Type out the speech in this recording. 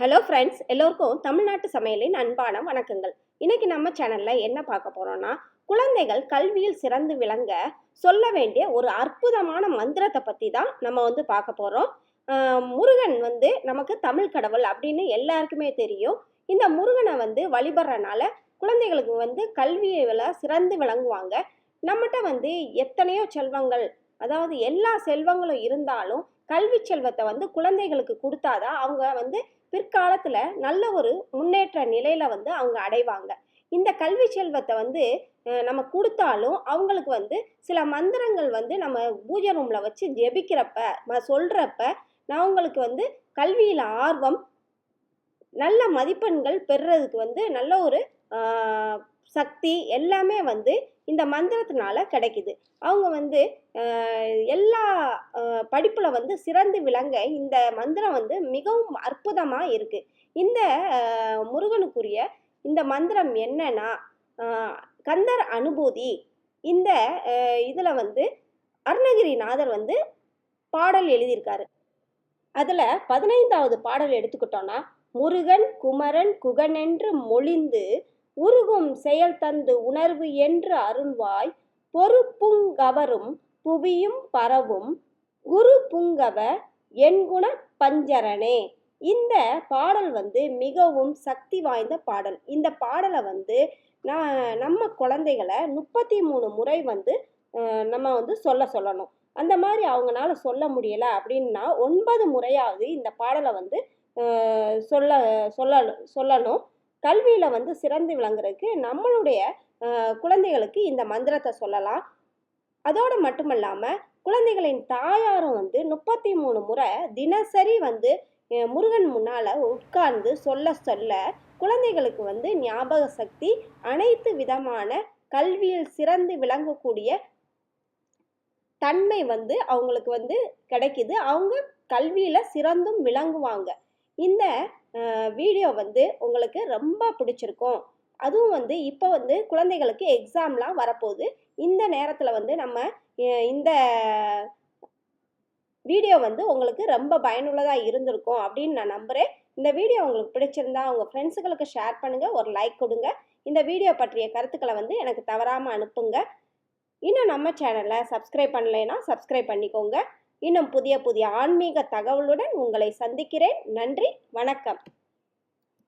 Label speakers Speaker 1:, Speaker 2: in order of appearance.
Speaker 1: Hello friends எல்லோருக்கும் தமிழ்நாட்டு சமையலின் அன்பான வணக்கங்கள். இன்னைக்கு நம்ம சேனல்ல என்ன பார்க்க போறோம்னா குழந்தைகள் கல்வியில் சிறந்து விளங்க சொல்ல வேண்டிய ஒரு அற்புதமான மந்திரத்தை பத்தி தான் நம்ம வந்து பார்க்க போறோம். முருகன் வந்து நமக்கு தமிழ் கடவுள் அப்படின்னு எல்லாருக்குமே தெரியும். இந்த முருகனை வந்து வழிபடுறனால குழந்தைகளுக்கு வந்து கல்வியில் சிறந்து விளங்குவாங்க. நம்மகிட்ட வந்து எத்தனையோ செல்வங்கள் அதாவது எல்லா செல்வங்களும் இருந்தாலும் கல்வி செல்வத்தை வந்து குழந்தைகளுக்கு கொடுத்தாதான் அவங்க வந்து பிற்காலத்தில் நல்ல ஒரு முன்னேற்ற நிலையில் வந்து அவங்க அடைவாங்க. இந்த கல்வி செல்வத்தை வந்து நம்ம கொடுத்தாலும் அவங்களுக்கு வந்து சில மந்திரங்கள் வந்து நம்ம பூஜை ரூமில் வச்சு ஜெபிக்கிறப்ப சொல்கிறப்ப நான் அவங்களுக்கு வந்து கல்வியில் ஆர்வம் நல்ல மதிப்பெண்கள் பெறுறதுக்கு வந்து நல்ல ஒரு சக்தி எல்லாமே வந்து இந்த மந்திரத்தினால கிடைக்குது. அவங்க வந்து எல்லா படிப்பில் வந்து சிறந்து விளங்க இந்த மந்திரம் வந்து மிகவும் அற்புதமாக இருக்குது இந்த முருகனுக்குரிய இந்த மந்திரம் என்னன்னா கந்தர் அனுபூதி. இந்த இதில் வந்து அருணகிரிநாதர் வந்து பாடல் எழுதியிருக்காரு. அதில் பதினைந்தாவது பாடல் எடுத்துக்கிட்டோன்னா முருகன் குமரன் குகனென்று மொழிந்து உருகும் செயல் தந்து உணர்வு என்று அருள்வாய். பொறுப்புங்கவரும் புவியும் பரவும் குரு புங்கவ என்குண பஞ்சரனே. இந்த பாடல் வந்து மிகவும் சக்தி வாய்ந்த பாடல். இந்த பாடலை வந்து நான் நம்ம குழந்தைகளை முப்பத்தி மூணு முறை வந்து நம்ம வந்து சொல்ல சொல்லணும். அந்த மாதிரி அவங்களால சொல்ல முடியலை அப்படின்னா ஒன்பது முறையாவது இந்த பாடலை வந்து சொல்ல சொல்ல சொல்லணும். கல்வியில் வந்து சிறந்து விளங்குறதுக்கு நம்மளுடைய குழந்தைகளுக்கு இந்த மந்திரத்தை சொல்லலாம். அதோடு மட்டுமல்லாமல் குழந்தைகளின் தாயாரும் வந்து முப்பத்தி மூணு முறை தினசரி வந்து முருகன் முன்னால் உட்கார்ந்து சொல்ல சொல்ல குழந்தைகளுக்கு வந்து ஞாபக சக்தி அனைத்து விதமான கல்வியில் சிறந்து விளங்கக்கூடிய தன்மை வந்து அவங்களுக்கு வந்து கிடைக்குது. அவங்க கல்வியில் சிறந்தும் விளங்குவாங்க. இந்த வீடியோ வந்து உங்களுக்கு ரொம்ப பிடிச்சிருக்கும். அதுவும் வந்து இப்போ வந்து குழந்தைகளுக்கு எக்ஸாம்லாம் வரப்போகுது. இந்த நேரத்தில் வந்து நம்ம இந்த வீடியோ வந்து உங்களுக்கு ரொம்ப பயனுள்ளதாக இருந்திருக்கும் அப்படின்னு நான் நம்புகிறேன் இந்த வீடியோ உங்களுக்கு பிடிச்சிருந்தா உங்கள் ஃப்ரெண்ட்ஸுகளுக்கு ஷேர் பண்ணுங்கள் ஒரு லைக் கொடுங்க. இந்த வீடியோ பற்றிய கருத்துக்களை வந்து எனக்கு தவறாமல் அனுப்புங்க. இன்னும் நம்ம சேனலை சப்ஸ்கிரைப் பண்ணலைன்னா சப்ஸ்கிரைப் பண்ணிக்கோங்க. இன்னும் புதிய புதிய ஆன்மீக தகவலுடன் உங்களை சந்திக்கிறேன். நன்றி வணக்கம்.